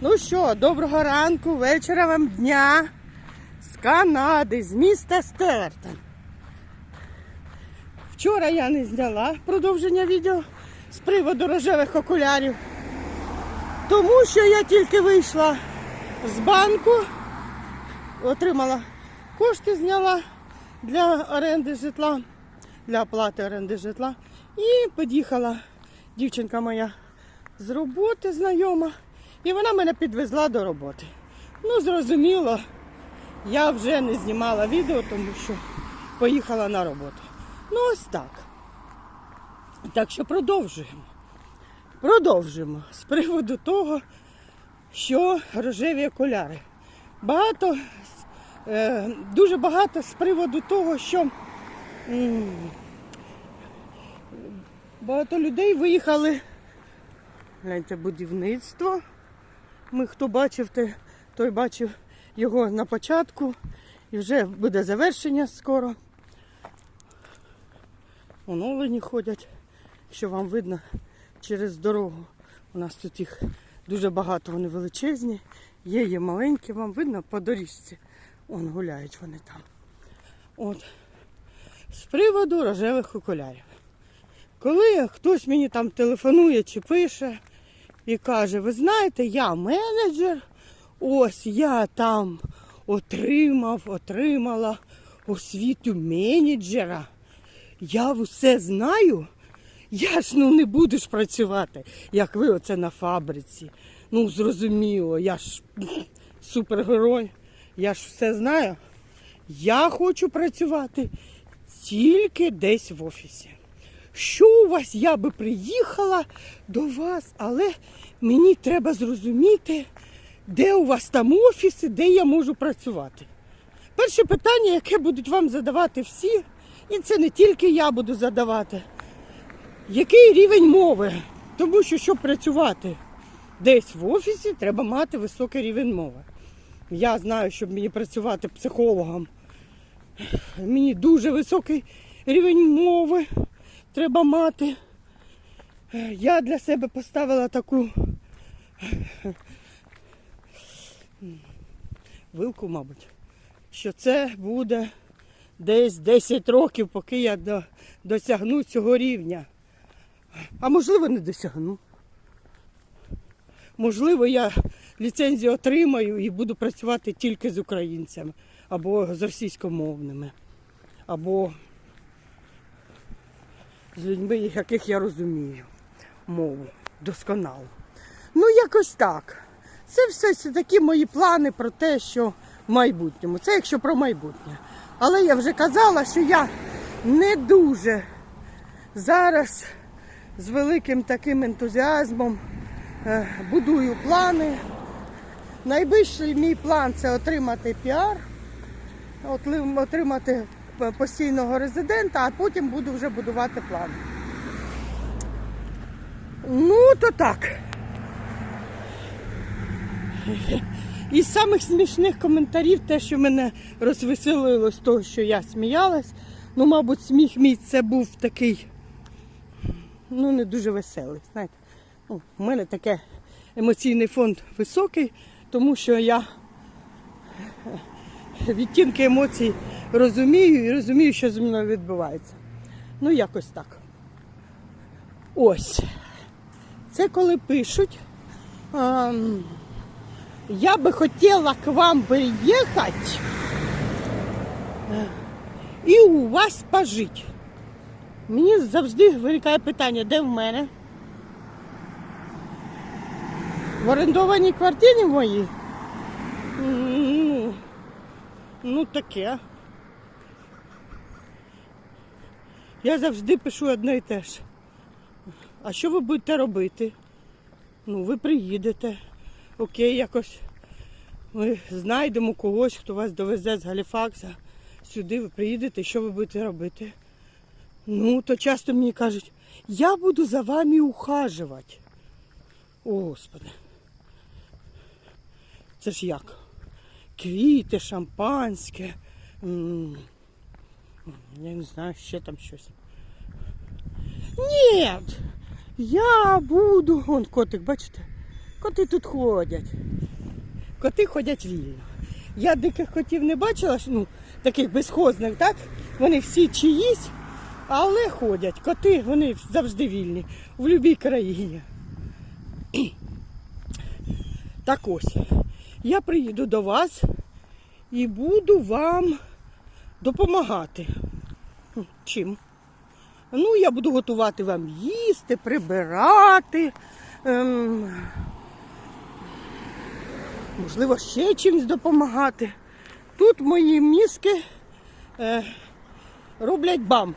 Ну що, доброго ранку, вечора вам дня з Канади, з міста Стертон. Вчора я не зняла продовження відео з приводу рожевих окулярів, тому що я тільки вийшла з банку, отримала кошти, зняла для оренди житла, для оплати оренди житла. І під'їхала дівчинка моя з роботи знайома, і вона мене підвезла до роботи. Ну, зрозуміло, я вже не знімала відео, тому що поїхала на роботу. Ну, ось так. Так що продовжуємо. Продовжуємо з приводу того, що рожеві окуляри. Багато, е, дуже багато з приводу того, що м, багато людей виїхали. Гляньте, будівництво. Ми хто бачив, той бачив його на початку. І вже буде завершення скоро. Оновлені ходять, що вам видно через дорогу. У нас тут їх дуже багато, вони величезні. Є, є маленькі, вам видно по доріжці. Он гуляють вони там. От. З приводу рожевих окулярів. Коли хтось мені там телефонує чи пише і каже, ви знаєте, я менеджер, ось я там отримав, отримала освіту менеджера. Я все знаю. Я ж ну не буду ж працювати, як ви оце на фабриці. Ну, зрозуміло, я ж супергерой, я ж все знаю. Я хочу працювати тільки десь в офісі. Що у вас? Я би приїхала до вас, але мені треба зрозуміти, де у вас там офіси, де я можу працювати. Перше питання, яке будуть вам задавати всі, і це не тільки я буду задавати. Який рівень мови? Тому що, щоб працювати десь в офісі, треба мати високий рівень мови. Я знаю, щоб мені працювати психологом, мені дуже високий рівень мови треба мати. Я для себе поставила таку вилку, мабуть, що це буде десь 10 років, поки я до- досягну цього рівня. А можливо, не досягну. Можливо, я ліцензію отримаю і буду працювати тільки з українцями, або з російськомовними, або з людьми, яких я розумію мову досконало. Ну, якось так. Це все це такі мої плани про те, що в майбутньому. Це якщо про майбутнє. Але я вже казала, що я не дуже зараз з великим таким ентузіазмом е, будую плани. Найближчий мій план це отримати піар, отримати постійного резидента, а потім буду вже будувати плани. Ну, то так. Із самих смішних коментарів, те, що мене розвеселило з того, що я сміялась, ну, мабуть, сміх мій це був такий, ну, не дуже веселий. Знаєте, ну, у мене таке емоційний фонд високий, тому що я відтінки емоцій розумію і розумію, що зі мною відбувається. Ну, якось так. Ось. Це коли пишуть. ем, я би хотіла к вам приїхати і у вас пожити. Мені завжди виникає питання, де в мене? В орендованій квартирі моїй? Ну, ну таке. Я завжди пишу одне і те ж. А що ви будете робити? Ну, ви приїдете. Окей, якось ми знайдемо когось, хто вас довезе з Галіфакса сюди, ви приїдете, що ви будете робити? Ну, то часто мені кажуть, я буду за вами ухажувати. О, Господи. Це ж як? Квіти, шампанське. Я не знаю, ще там щось. Ні, я буду. Вон котик, бачите? Коти тут ходять. Коти ходять вільно. Я диких котів не бачила, ну, таких безхозних, так? Вони всі чиїсь, але ходять. Коти, вони завжди вільні в будь-якій країні. Так ось, я приїду до вас і буду вам допомагати. Чим? Ну, я буду готувати вам їсти, прибирати. Ем, можливо, ще чимось допомагати. Тут мої мізки е, роблять бам.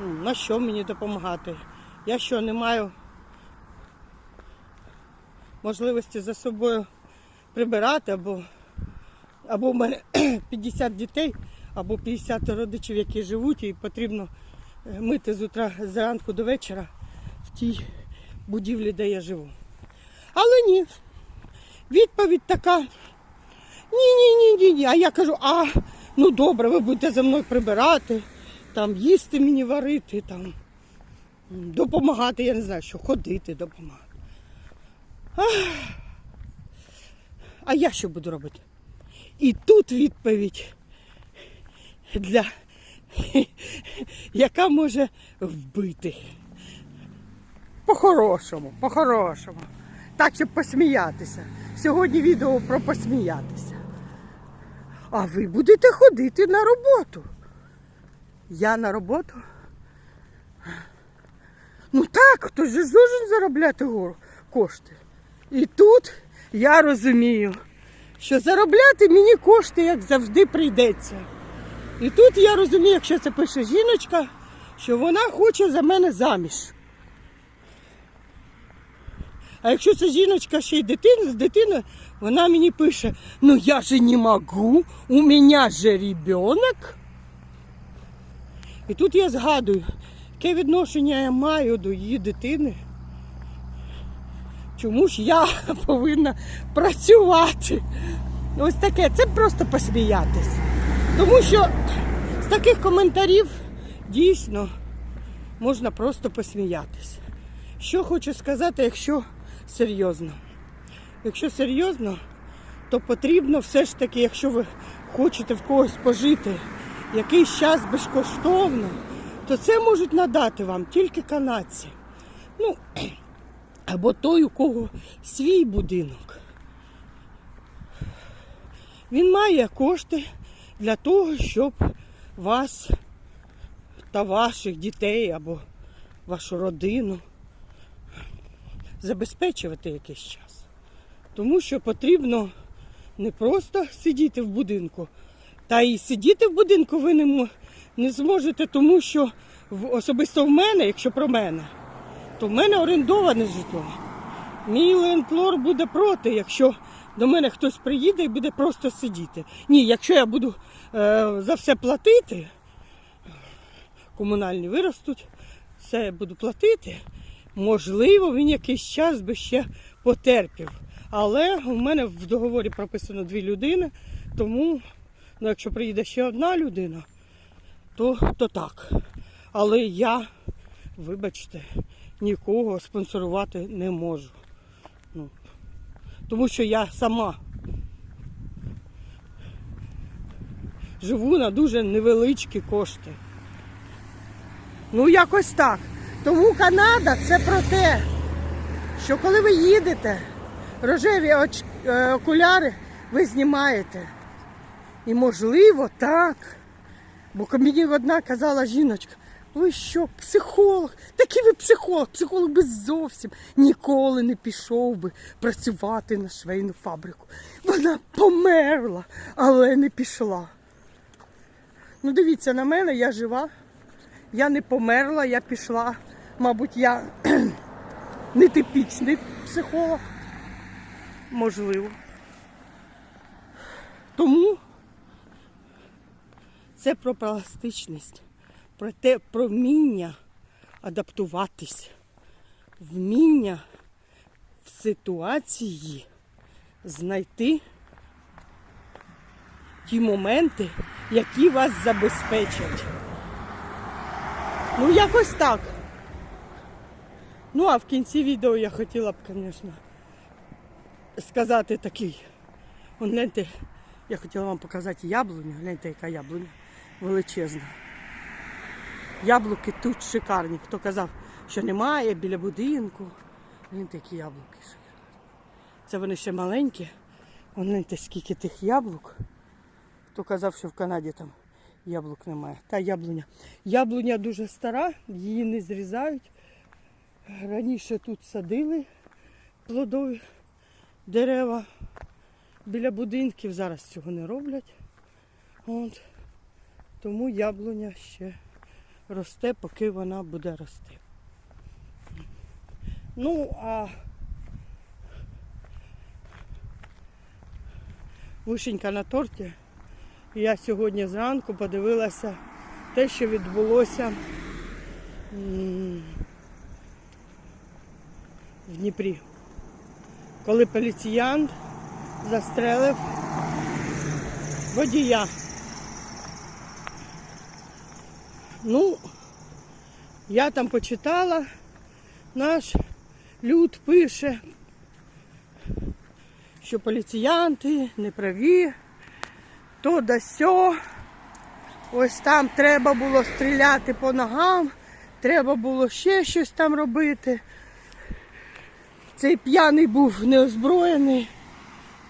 Ну, на що мені допомагати? Я що, не маю можливості за собою прибирати, або, або в мене 50 дітей, або 50 родичів, які живуть, і потрібно е, мити з утра зранку до вечора в тій будівлі, де я живу. Але ні. Відповідь така. Ні, ні, ні, ні, ні. А я кажу, а ну добре, ви будете за мною прибирати, там їсти мені варити, там допомагати, я не знаю, що ходити, допомагати. А я що буду робити? І тут відповідь для яка може вбити. По-хорошому, по-хорошому. Так, щоб посміятися. Сьогодні відео про посміятися. А ви будете ходити на роботу. Я на роботу. Ну так, хтось же должен заробляти кошти. І тут я розумію, що заробляти мені кошти, як завжди, прийдеться. І тут я розумію, якщо це пише жіночка, що вона хоче за мене заміж. А якщо це жіночка ще й дитина з дитиною, вона мені пише: ну я же не можу, у мене же ребенок. І тут я згадую, яке відношення я маю до її дитини. Чому ж я повинна працювати? Ось таке, це просто посміятись. Тому що з таких коментарів дійсно можна просто посміятись. Що хочу сказати, якщо серйозно. Якщо серйозно, то потрібно все ж таки, якщо ви хочете в когось пожити якийсь час безкоштовно, то це можуть надати вам тільки канадці. Ну, або той, у кого свій будинок. Він має кошти для того, щоб вас та ваших дітей або вашу родину забезпечувати якийсь час. Тому що потрібно не просто сидіти в будинку, та й сидіти в будинку ви не, зможете, тому що особисто в мене, якщо про мене, то в мене орендоване житло. Мій лендлор буде проти, якщо до мене хтось приїде і буде просто сидіти. Ні, якщо я буду е, за все платити, комунальні виростуть, все я буду платити, можливо, він якийсь час би ще потерпів. Але у мене в договорі прописано дві людини, тому ну, якщо приїде ще одна людина, то, то так. Але я, вибачте, нікого спонсорувати не можу. Ну, тому що я сама живу на дуже невеличкі кошти. Ну, якось так. Тому Канада це про те, що коли ви їдете, рожеві оч... е, окуляри ви знімаєте. І можливо так. Бо мені одна казала жіночка, ви що, психолог? Такий ви психолог, психолог би зовсім ніколи не пішов би працювати на швейну фабрику. Вона померла, але не пішла. Ну, дивіться на мене, я жива. Я не померла, я пішла. Мабуть, я нетипічний психолог. Можливо. Тому це про пластичність, про те, про вміння адаптуватись, вміння в ситуації знайти ті моменти, які вас забезпечать. Ну, якось так. Ну, а в кінці відео я хотіла б, звісно, сказати такий. Вон, гляньте, я хотіла вам показати яблуню. Гляньте, яка яблуня величезна. Яблуки тут шикарні. Хто казав, що немає біля будинку. Гляньте, які яблуки. Це вони ще маленькі. Вон, гляньте, скільки тих яблук. Хто казав, що в Канаді там яблук немає. Та яблуня. Яблуня дуже стара, її не зрізають. Раніше тут садили плодові дерева біля будинків. Зараз цього не роблять. От. Тому яблуня ще росте, поки вона буде рости. Ну, а вишенька на торті. Я сьогодні зранку подивилася те, що відбулося в Дніпрі, коли поліціянт застрелив водія. Ну, я там почитала, наш люд пише, що поліціянти неправі, то да сьо. Ось там треба було стріляти по ногам, треба було ще щось там робити. Цей п'яний був неозброєний.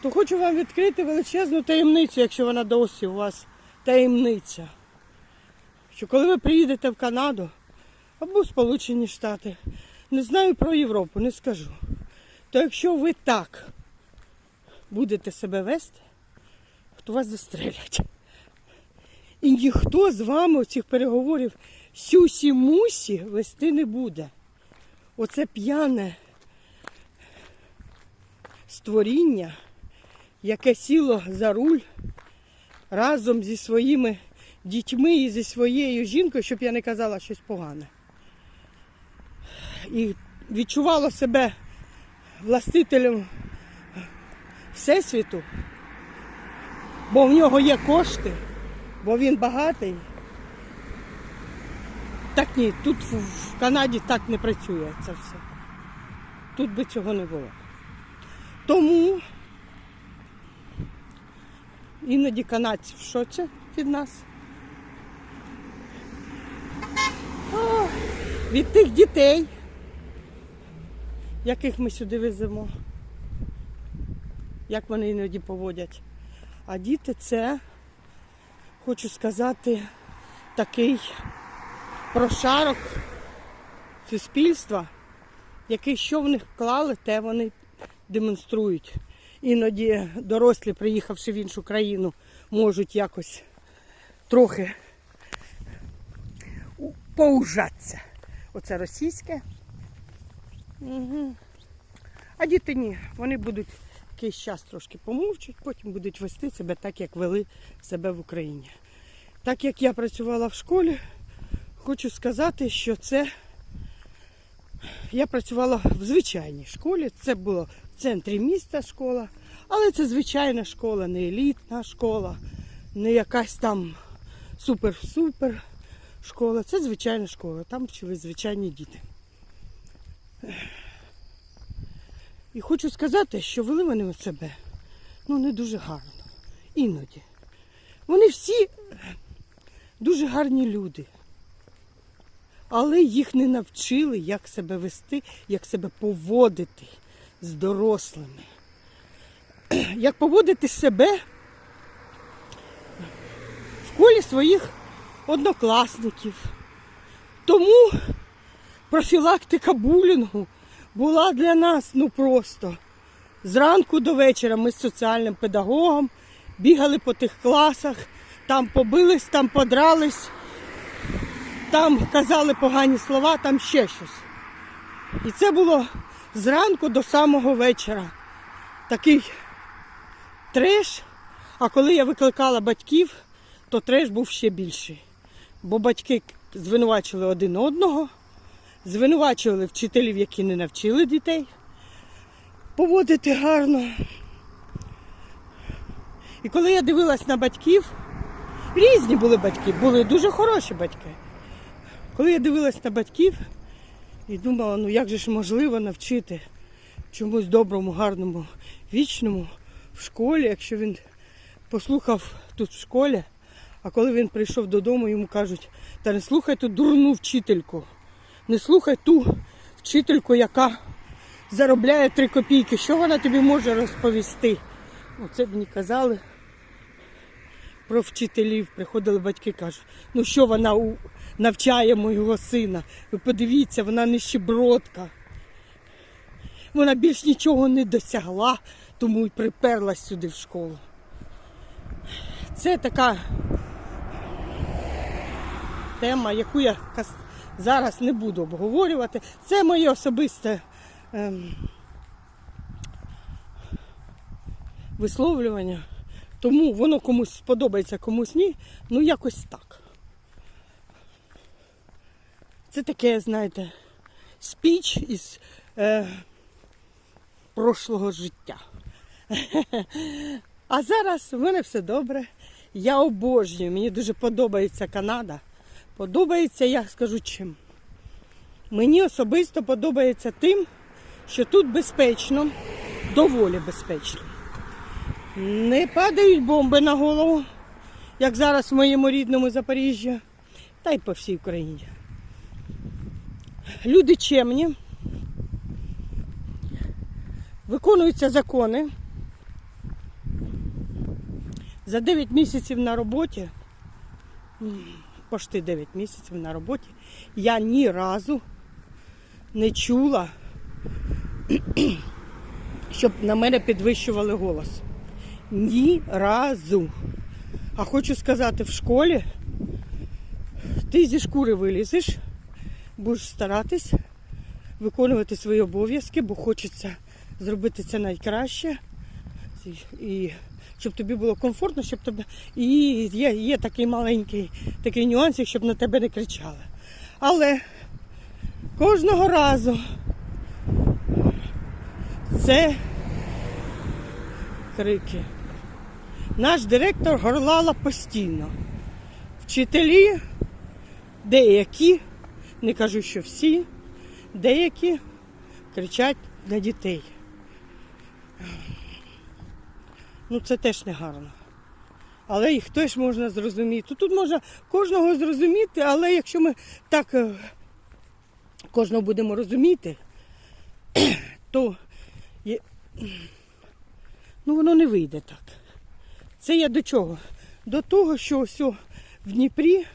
То хочу вам відкрити величезну таємницю, якщо вона досі у вас таємниця. Що коли ви приїдете в Канаду або в Сполучені Штати, не знаю про Європу, не скажу. То якщо ви так будете себе вести, то вас застрелять. І ніхто з вами оцих переговорів сюсі-мусі вести не буде. Оце п'яне створіння, яке сіло за руль разом зі своїми дітьми і зі своєю жінкою, щоб я не казала щось погане. І відчувало себе властителем Всесвіту, бо в нього є кошти, бо він багатий. Так ні, тут в Канаді так не працює це все. Тут би цього не було. Тому іноді канадці в шоці від нас. О, від тих дітей, яких ми сюди веземо, як вони іноді поводять. А діти це, хочу сказати, такий прошарок суспільства, який що в них вклали, те вони демонструють. Іноді дорослі, приїхавши в іншу країну, можуть якось трохи поужатися. Оце російське. Угу. А діти ні, вони будуть якийсь час трошки помовчать, потім будуть вести себе так, як вели себе в Україні. Так як я працювала в школі, хочу сказати, що це я працювала в звичайній школі. Це було в центрі міста школа, але це звичайна школа, не елітна школа, не якась там супер-супер школа. Це звичайна школа, там вчились звичайні діти. І хочу сказати, що вели вони себе ну, не дуже гарно. Іноді. Вони всі дуже гарні люди. Але їх не навчили, як себе вести, як себе поводити з дорослими. Як поводити себе в колі своїх однокласників. Тому профілактика булінгу була для нас ну просто. Зранку до вечора ми з соціальним педагогом бігали по тих класах, там побились, там подрались, там казали погані слова, там ще щось. І це було зранку до самого вечора. Такий треш. А коли я викликала батьків, то треш був ще більший. Бо батьки звинувачили один одного, звинувачували вчителів, які не навчили дітей поводити гарно. І коли я дивилась на батьків, різні були батьки, були дуже хороші батьки. Коли я дивилась на батьків, І думала, ну як же ж можливо навчити чомусь доброму, гарному, вічному в школі, якщо він послухав тут в школі, а коли він прийшов додому, йому кажуть, та не слухай ту дурну вчительку, не слухай ту вчительку, яка заробляє три копійки. Що вона тобі може розповісти? Оце б мені казали про вчителів. Приходили батьки, кажуть, ну що вона навчає моєго сина? Ви подивіться, вона нищебродка. Вона більш нічого не досягла, тому й приперлась сюди в школу. Це така тема, яку я зараз не буду обговорювати. Це моє особисте ем, висловлювання. Тому воно комусь сподобається, комусь ні. Ну якось так. Це таке, знаєте, спіч із е, прошлого життя. А зараз в мене все добре. Я обожнюю, мені дуже подобається Канада. Подобається, я скажу чим. Мені особисто подобається тим, що тут безпечно, доволі безпечно. Не падають бомби на голову, як зараз в моєму рідному Запоріжжі, та й по всій Україні. Люди чемні, виконуються закони. За 9 місяців на роботі, м, пошти 9 місяців на роботі, я ні разу не чула, щоб на мене підвищували голос. Ні разу. А хочу сказати, в школі ти зі шкури вилізеш, будеш старатись виконувати свої обов'язки, бо хочеться зробити це найкраще. І щоб тобі було комфортно, щоб тебе. І є, є такий маленький такий нюансик, щоб на тебе не кричали. Але кожного разу це крики. Наш директор горлала постійно. Вчителі, деякі, не кажу, що всі, деякі кричать на дітей. Ну це теж не гарно. Але їх теж можна зрозуміти. Тут можна кожного зрозуміти, але якщо ми так е, кожного будемо розуміти, то є... ну, воно не вийде так. Це я до чого? До того, що ось в Дніпрі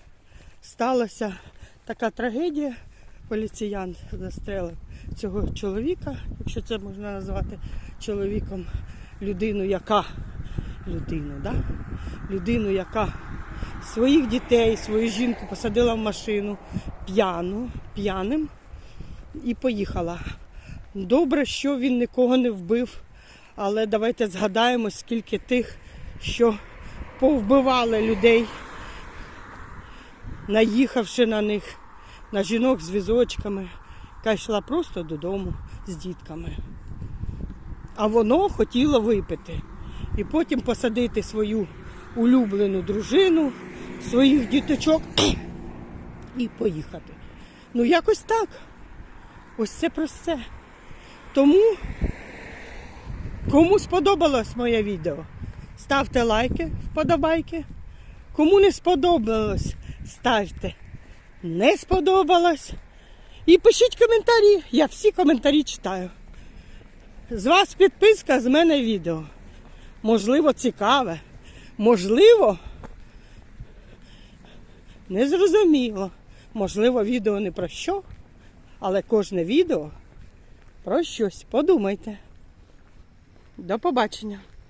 сталася така трагедія. Поліціян застрелив цього чоловіка, якщо це можна назвати чоловіком, людину, яка людину, да? людину, яка своїх дітей, свою жінку посадила в машину п'яну, п'яним і поїхала. Добре, що він нікого не вбив, але давайте згадаємо, скільки тих, що повбивали людей, наїхавши на них, на жінок з візочками, яка йшла просто додому з дітками. А воно хотіло випити. І потім посадити свою улюблену дружину, своїх діточок і поїхати. Ну, якось так. Ось це про це. Тому, кому сподобалось моє відео, ставте лайки, вподобайки. Кому не сподобалось, ставте. Не сподобалось. І пишіть коментарі. Я всі коментарі читаю. З вас підписка, з мене відео. Можливо, цікаве. Можливо, незрозуміло. Можливо, відео не про що, але кожне відео про щось. Подумайте. До побачення.